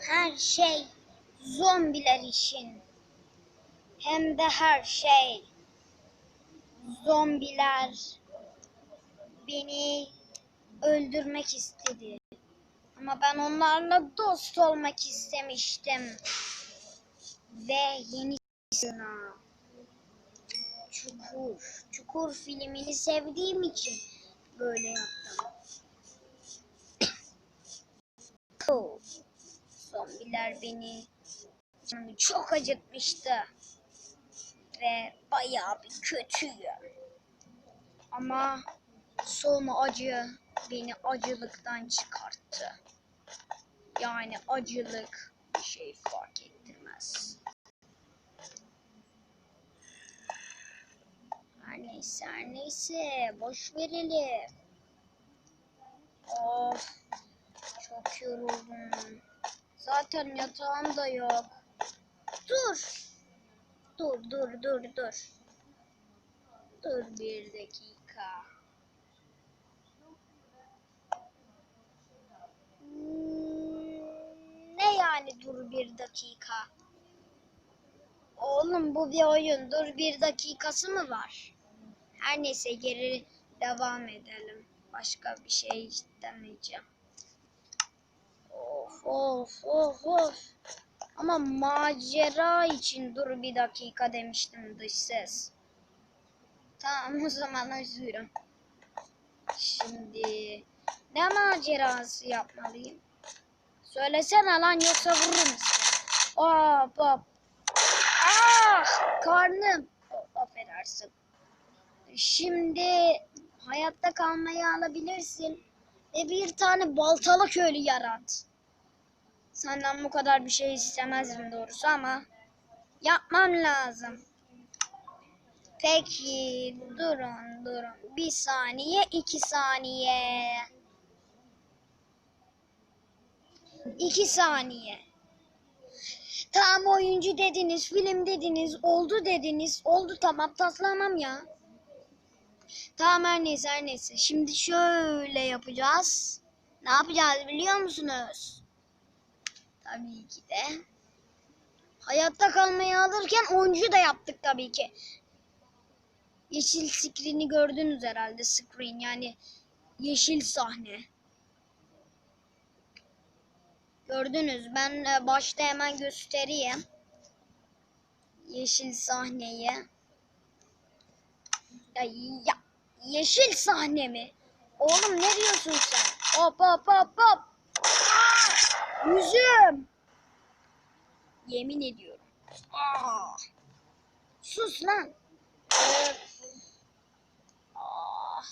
Her şey zombiler için. Hem de her şey. Zombiler beni öldürmek istedi. Ama ben onlarla dost olmak istemiştim. Ve yeni sınav. Çukur. Çukur filmini sevdiğim için böyle yaptım. Oh, Zombiler beni çok acıtmıştı. Ve bayağı bir kötüyüm. Ama son acı beni acılıktan çıkarttı. Yani acılık şey fark ettirmez. Her neyse her neyse boş verelim. Of. Zaten yatağım da yok. Dur. Dur dur dur dur. Dur bir dakika. Ne yani dur bir dakika? Oğlum bu bir oyun. Dur bir dakikası mı var? Her neyse geri devam edelim. Başka bir şey istemeyeceğim. Of of of of. Ama macera için dur bir dakika demiştim dış ses. Tamam o zaman özürüm. Şimdi ne macerası yapmalıyım? Söylesene lan yoksa vururum seni. Hop hop. Ah karnım. Affedersin. Şimdi hayatta kalmayı alabilirsin ve bir tane baltalı köylü yarat. Senden bu kadar bir şey istemezdim doğrusu ama yapmam lazım. Peki durun durun. Bir saniye iki saniye. İki saniye. Tamam oyuncu dediniz, film dediniz, oldu dediniz. Oldu tamam taslamam ya. Tamam her neyse her neyse. Şimdi şöyle yapacağız. Ne yapacağız biliyor musunuz? Tabii ki de. Hayatta kalmayı alırken oyuncu da yaptık tabii ki. Yeşil screen'i gördünüz herhalde screen yani yeşil sahne. Gördünüz ben e, başta hemen göstereyim. Yeşil sahneyi. Ya, ya yeşil sahne mi? Oğlum ne diyorsun sen? Hop hop hop hop. Yüzüm. Yemin ediyorum. Aa. Sus lan. Aa.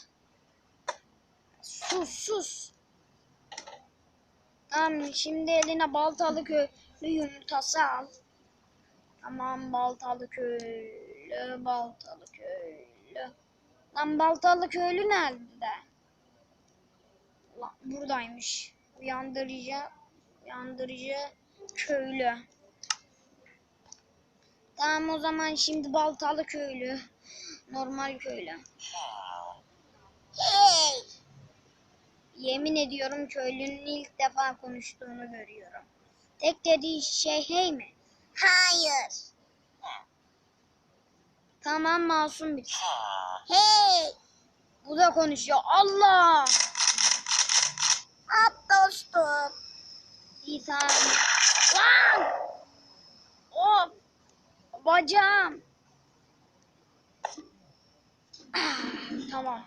Sus sus. Tamam şimdi eline baltalı köylü yumurtası al. Tamam baltalı köylü, baltalı köylü. Lan baltalı köylü nerede? Lan buradaymış. Uyandırıcı, uyandırıcı köylü. Tamam o zaman şimdi baltalı köylü. Normal köylü. Hey! Yemin ediyorum köylünün ilk defa konuştuğunu görüyorum. Tek dediği şey hey mi? Hayır. Tamam masum bir. Hey! Bu da konuşuyor. Allah! At dostum. İyi tamam. Lan! Of! Bacağım. Ah, tamam.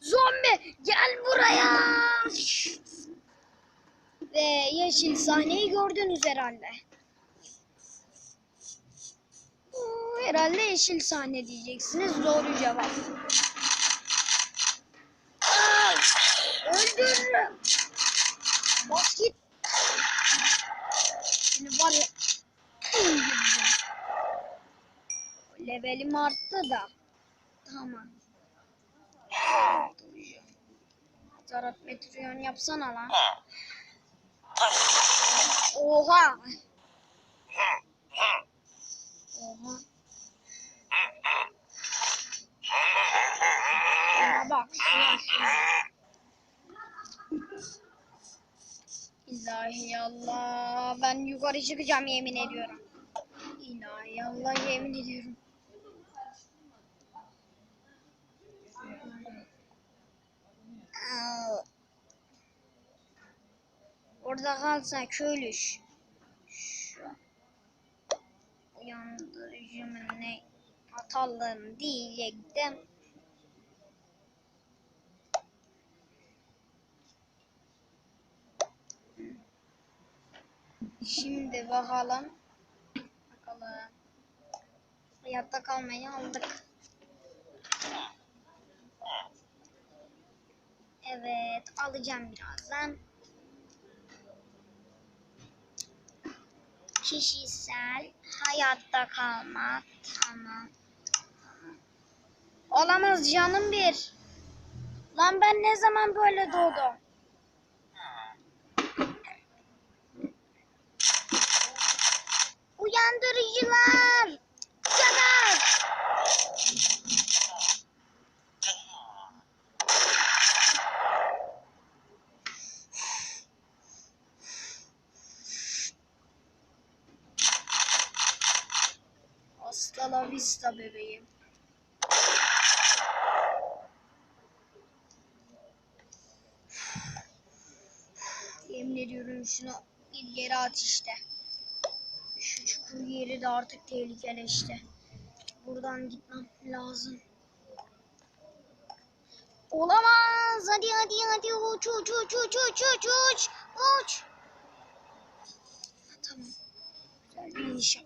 Zombi gel buraya. Ve yeşil sahneyi gördünüz herhalde. Herhalde yeşil sahne diyeceksiniz. Doğru cevap. Ay, öldürürüm. Bas git. Şimdi var ya. Levelim arttı da. Tamam. Taraf metriyon yapsana lan. Oha. Oha. Şuna bak şuna. İlahi Allah. Ben yukarı çıkacağım yemin ediyorum. İlahi Allah yemin ediyorum. Orada kalsan köylüş. Şu uyandırıcı mı ne atalım diyecektim. Şimdi bakalım. Bakalım. Hayatta kalmayı aldık. Evet, alacağım birazdan. Kişisel hayatta kalma. Tamam. Olamaz canım bir. Lan ben ne zaman böyle doğdum? Uyandırıcılar! Hasta la vista bebeğim. Yemin ediyorum şunu yere at işte. Şu çukur yeri de artık tehlikeli işte. Buradan gitmem lazım. Olamaz. Hadi hadi hadi uç uç uç uç uç uç uç uç. Tamam. Güzel bir iniş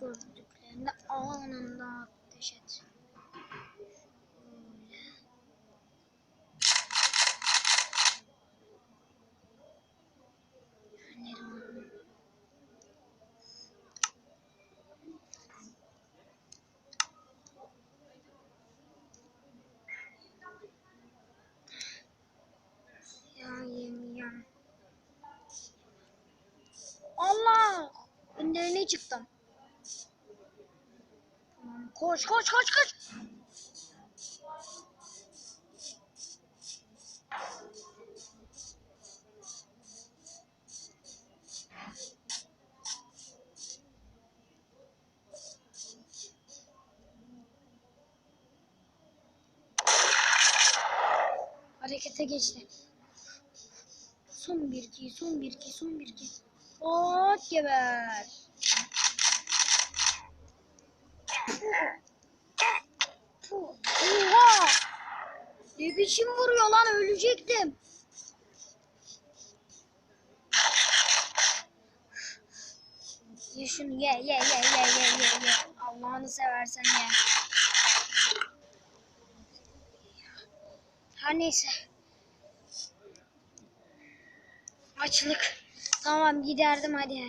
gördüklerinde anında ateş et. Allah! Ben de öne çıktım. Koş koş koş koş. Harekete geçti. Son bir iki, son bir iki, son bir iki. Hop geber. Oha! Ne biçim vuruyor lan ölecektim. Ye şunu ye ye ye ye ye ye ye. Allah'ını seversen ye. Her neyse. Açlık. Tamam giderdim hadi.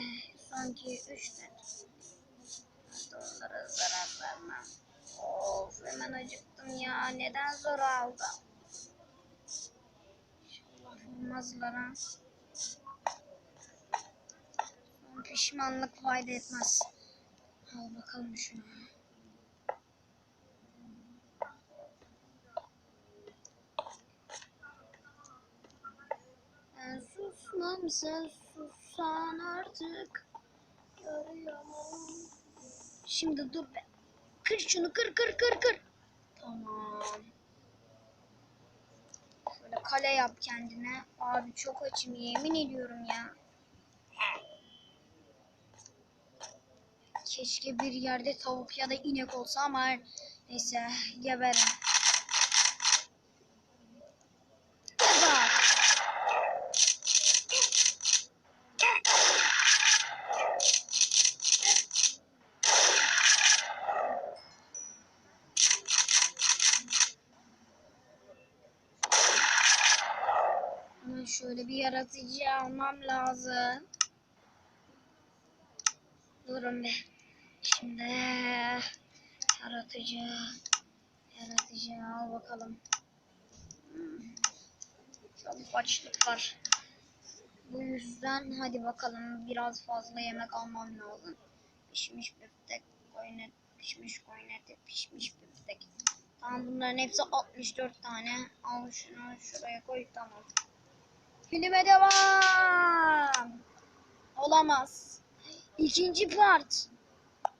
Sanki üç tane. Of hemen acıktım ya. Neden zor aldım? İnşallah olmazlar ha. Pişmanlık fayda etmez. Al bakalım şunu. Ben susmam sen sussan artık. Görüyorum. Şimdi dur be. Kır şunu kır kır kır kır. Tamam. Şöyle kale yap kendine. Abi çok açım yemin ediyorum ya. Keşke bir yerde tavuk ya da inek olsa ama neyse geberin. Geber. Hemen şöyle bir yaratıcı almam lazım. Durun bir. Şimdi yaratıcı yaratıcı al bakalım. Hmm. Çok açlık var. Bu yüzden hadi bakalım biraz fazla yemek almam lazım. Pişmiş büftek, koyun pişmiş koyun eti, pişmiş büftek. Tamam bunların hepsi 64 tane. Al şunu şuraya koy tamam. Filme devam. Olamaz. İkinci part.